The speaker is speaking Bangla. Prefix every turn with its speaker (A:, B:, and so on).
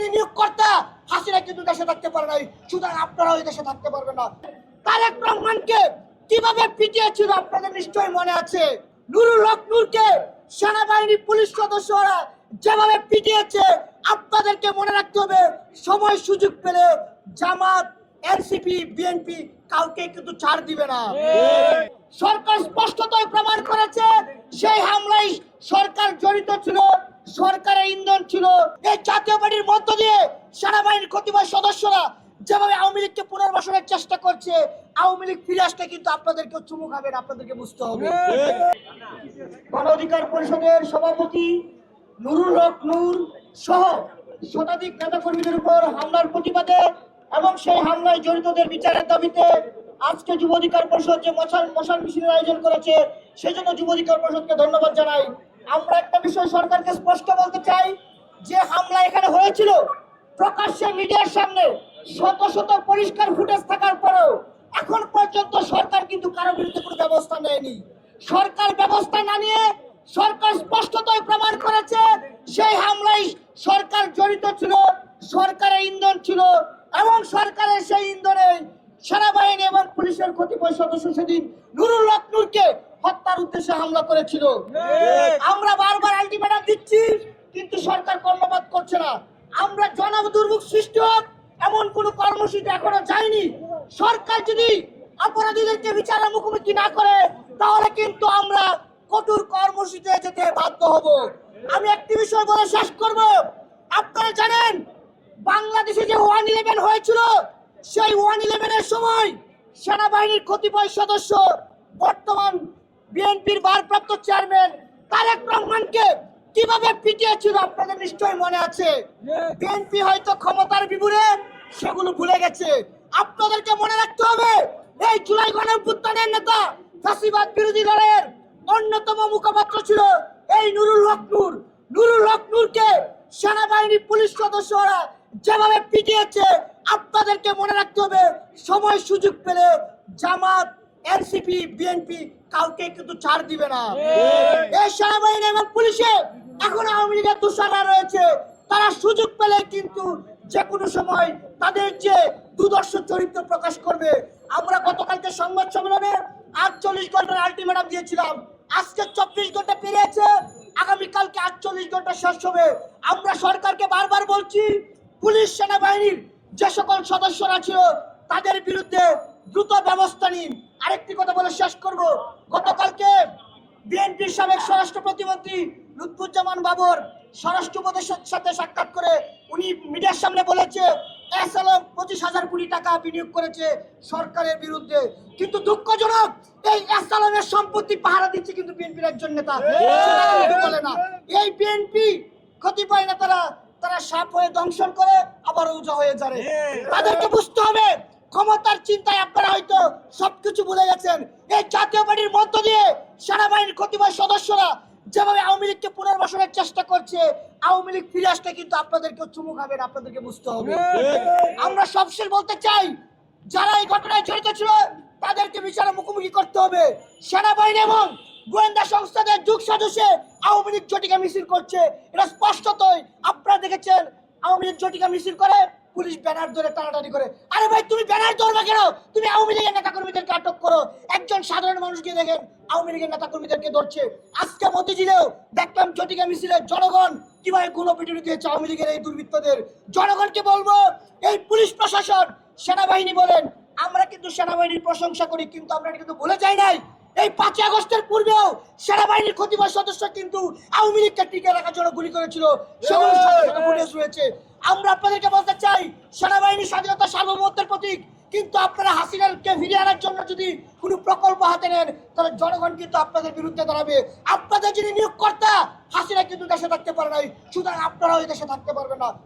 A: যিনি নিয়োগকর্তা, হাসিনা কিন্তু দেশে থাকতে পারে নাই, সুতরাং আপনারাও এই দেশে থাকতে পারবেন না। তারেক রহমানকে কীভাবে পিটিয়েছিল আপনাদের নিশ্চয়ই মনে আছে? নুরুল হক নূরকে সেনাবাহিনী পুলিশ সদস্যরা যেভাবে পিটিয়েছে, আপনাদেরকে মনে রাখতে হবে, সময় সুযোগ পেলে জামাত, এনসিপি, বিএনপি কাউকে কিন্তু ছাড় দিবে না। সরকার স্পষ্টতই প্রমাণ করেছে, সেই হামলায় সরকার জড়িত ছিল সরকারের ইন্ধন ছিল। এই জাতীয় পার্টির মধ্য দিয়ে সেনাবাহিনীর কতিপয় সদস্যরা যেভাবে আওয়ামী লীগকে পুনর্বাসনের চেষ্টা করছে, আওয়ামী লীগ ফিরে আসলে কিন্তু আপনাদেরকে চুমু খাবেন, আপনাদেরকে বুঝতে হবে। গণ অধিকার পরিষদের সভাপতি নুরুল হক নূর সহ শতাধিক নেতা কর্মীদের উপর হামলার প্রতিবাদে এবং সেই হামলায় জড়িতদের বিচারের দাবিতে আজকে যুব অধিকার পরিষদ যে মশাল মশাল মিছিলের আয়োজন করেছে, সেই জন্য যুব অধিকার পরিষদকে ধন্যবাদ জানাই। আমরা একটা বিষয় সরকারকে স্পষ্ট বলতে চাই, যে হামলা এখানে হয়েছিল প্রকাশ্যে মিডিয়ার সামনে শত শত পরিষ্কার ফুটেজ থাকার পরেও এখন পর্যন্ত সরকার কিন্তু কারও বিরুদ্ধে কোনো ব্যবস্থা নেয়নি। সরকার ব্যবস্থা না নিয়ে সরকার স্পষ্টতই প্রমাণ করেছে, সেই হামলায় সরকার জড়িত ছিল, সরকারের ইন্ধন ছিল এবং সরকারের সেই ইন্ধনে সেনাবাহিনী এবং পুলিশের কতিপয় সদস্য সেদিন নুরুল হক নূরকে হত্যার উদ্দেশ্যে হামলা করেছিল। আমরা বারবার আলটিমেটাম দিচ্ছি কিন্তু সরকার কর্ণপাত করছে না। আমরা জনব দুর্ভোগ সৃষ্টি হোক এমন কোন কর্মসূচি এখনও যায়নি। সরকার যদি অপরাধীদেরকে বিচারের মুখোমুখি না করে তাহলে কিন্তু আমরা কঠোর কর্মসূচিতে যেতে বাধ্য হব। আমি একটি বিষয় বলে শেষ করব। আপনারা জানেন বাংলাদেশে যে ওয়ান ইলেভেন হয়েছিল সেই ওয়ান ইলেভেনের সময় সেনাবাহিনীর কতিপয় সদস্য বর্তমান বিএনপির ভারপ্রাপ্ত চেয়ারম্যান তারেক রহমানকে কীভাবে পিটিয়েছিল আপনাদের নিশ্চয়ই মনে আছে? বিএনপি হয়তো ক্ষমতার বিবুরে সেগুলো ভুলে গেছে। আপনাদেরকে মনে রাখতে হবে এই জুলাই গণঅভ্যুত্থানের নেতা ফাঁসিবাদ বিরোধী দলের অন্যতম মুখপাত্র ছিল এই নুরুল হক নূর। নুরুল হক নূরকে সেনাবাহিনী পুলিশ সদস্যরা যেভাবে পিটিয়েছে আপনাদেরকে মনে রাখতে হবে সময় সুযোগ পেলে জামাত এনসিপি বিএনপি কাউকে কিন্তু ছাড় দিবে না। এই সেনাবাহিনী এবং পুলিশে এখন আওয়ামী লীগের দোষরা রয়েছে। তারা সুযোগ পেলে কিন্তু যে কোনো সময় তাদের যে দুদর্শ চরিত্র প্রকাশ করবে। আমরা গতকালকে সংবাদ সম্মেলনে আটচল্লিশ ঘণ্টার আলটিমেটাম দিয়েছিলাম। আজকে চব্বিশ ঘণ্টা পেরিয়েছে আগামীকালকে আটচল্লিশ ঘণ্টা শেষ হবে। আমরা সরকারকে বারবার বলছি পুলিশ সেনাবাহিনীর যে সকল সদস্যরা ছিল তাদের বিরুদ্ধে দ্রুত ব্যবস্থা নিন। আরেকটি কথা বলে শেষ করব। গতকালকে বিএনপির সাবেক স্বরাষ্ট্র প্রতিমন্ত্রী লুৎফুজ্জামান বাবর স্বরাষ্ট্র উপদেশের সাথে সাক্ষাৎ করে উনি মিডিয়ার সামনে বলেছে এসএলএম পঁচিশ হাজার কোটি টাকা বিনিয়োগ করেছে সরকারের বিরুদ্ধে। কিন্তু দুঃখজনক এই এসএলএম সম্পত্তি পাহারা দিচ্ছে কিন্তু বিএনপির একজন নেতা। বলে না। এই বিএনপি কতিপয় নেতারা তারা সাপ হয়ে দংশন করে আবার উজা হয়ে যাবে। তাদেরকে বুঝতে হবে ক্ষমতার চিন্তায় আপনারা হয়তো সবকিছু ভুলে গেছেন। এই জাতীয় পার্টির মধ্য দিয়ে সেনাবাহিনীর কতিপয় সদস্যরা যেভাবে আওয়ামী লীগকে পুনর্বাসনের চেষ্টা করছে, আওয়ামী লীগ ফিরে আসলে কিন্তু আপনাদেরকে চুমু খাবেন আপনাদেরকে বুঝতে হবে। আমরা সবশেষ বলতে চাই, যারা এই ঘটনায় জড়িত ছিল, তাদেরকে বিচারে মুখোমুখি করতে হবে। সেনাবাহিনী এবং গোয়েন্দা সংস্থাদের যুগ সদস্যে আওয়ামী লীগ জটিকা মিছিল করছে। এটা স্পষ্টতই আপনারা দেখেছেন, আওয়ামী লীগ জটিকা মিছিল করে পুলিশ ব্যানার ধরে টানাটানি করে। আরে ভাই, তুমি ব্যানার ধরবে কেন? তুমি আওয়ামী লীগের নেতা কর্মীদেরকে আটক করো। একজন সাধারণ মানুষ গিয়ে দেখেন, আওয়ামী লীগের নেতা কর্মীদেরকে ধরছে। আজকে মতিঝিলেও দেখলাম জটিকা মিছিলে জনগণ কীভাবে গুণপিটুনি দিয়েছে আওয়ামী লীগের এই দুর্বৃত্তদের। জনগণকে বলব, এই পুলিশ প্রশাসন, সেনাবাহিনী বলেন, আমরা কিন্তু সেনাবাহিনীর প্রশংসা করি, কিন্তু আমরা কিন্তু ভুলে যাই নাই। এই পাঁচই আগস্টের পূর্বেও সেনাবাহিনীর ক্ষতিপয় সদস্য কিন্তু আওয়ামী লীগকে টিকে রাখার জন্য গুলি করেছিল। সেগুলো ফুটেজ রয়েছে। আমরা আপনাদেরকে বলতে চাই সেনাবাহিনী স্বাধীনতা সার্বভৌমত্বের প্রতীক। কিন্তু আপনারা হাসিনাকে ফিরিয়ে আনার জন্য যদি কোনো প্রকল্প হাতে নেন তাহলে জনগণ কিন্তু আপনাদের বিরুদ্ধে দাঁড়াবে। আপনাদের যিনি নিয়োগকর্তা হাসিনা কিন্তু দেশে থাকতে পারে নাই। সুতরাং আপনারাও এই দেশে থাকতে পারবেন না।